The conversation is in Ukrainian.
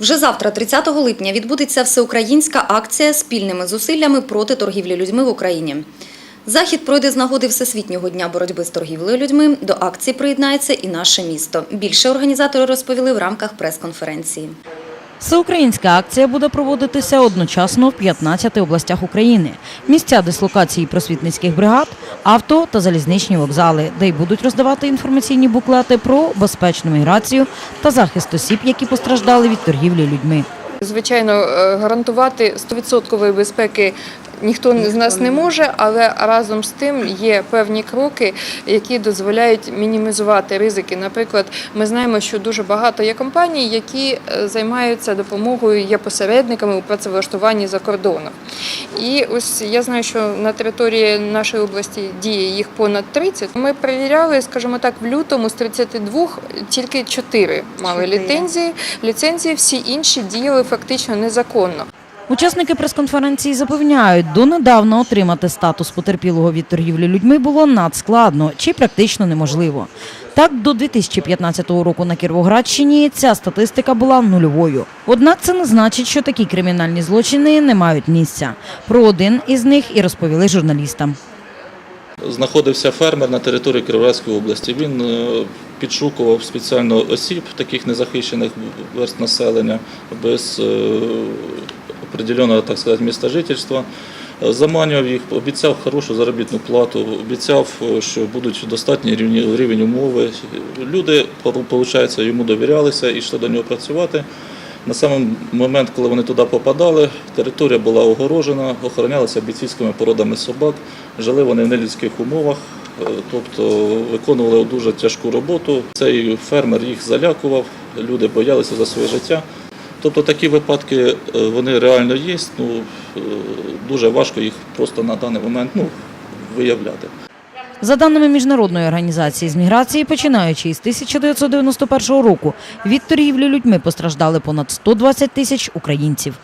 Вже завтра, 30 липня, відбудеться всеукраїнська акція спільними зусиллями проти торгівлі людьми в Україні. Захід пройде з нагоди Всесвітнього дня боротьби з торгівлею людьми. До акції приєднається і наше місто. Більше організатори розповіли в рамках прес-конференції. Всеукраїнська акція буде проводитися одночасно в 15 областях України. Місця дислокації просвітницьких бригад, авто та залізничні вокзали, де й будуть роздавати інформаційні буклети про безпечну міграцію та захист осіб, які постраждали від торгівлі людьми. Звичайно, е, гарантувати 100% безпеки ніхто з нас не може, але разом з тим є певні кроки, які дозволяють мінімізувати ризики. Наприклад, ми знаємо, що дуже багато є компаній, які е, займаються допомогою, є посередниками у працевлаштуванні за кордоном. І ось я знаю, що на території нашої області діє їх понад 30. Ми перевіряли, скажімо так, в лютому з 32 тільки 4 мали ліцензії. Ліцензії всі інші діяли фактично незаконно. Учасники прес-конференції запевняють, донедавна отримати статус потерпілого від торгівлі людьми було надскладно чи практично неможливо. Так, до 2015 року на Кіровоградщині ця статистика була нульовою. Однак це не значить, що такі кримінальні злочини не мають місця. Про один із них і розповіли журналістам. Знаходився фермер на території Кіровоградської області. Він е, підшукував спеціально осіб, таких незахищених верст населення, без е, определеного, так сказати, міста жительства. Е, Заманював їх, обіцяв хорошу заробітну плату, обіцяв, що будуть достатній рівні- рівень умови. Люди, виходить, йому довірялися і йшли до нього працювати. На самий момент, коли вони туди попадали, територія була огорожена, охоронялася бійцівськими породами собак, жили вони в нелюдських умовах, е, тобто виконували дуже тяжку роботу. Цей фермер їх залякував, люди боялися за своє життя. Тобто такі випадки е, вони реально є, ну, е, дуже важко їх просто на даний момент ну, виявляти. За даними міжнародної організації з міграції, починаючи із 1991 року, від торгівлі людьми постраждали понад 120 тисяч українців.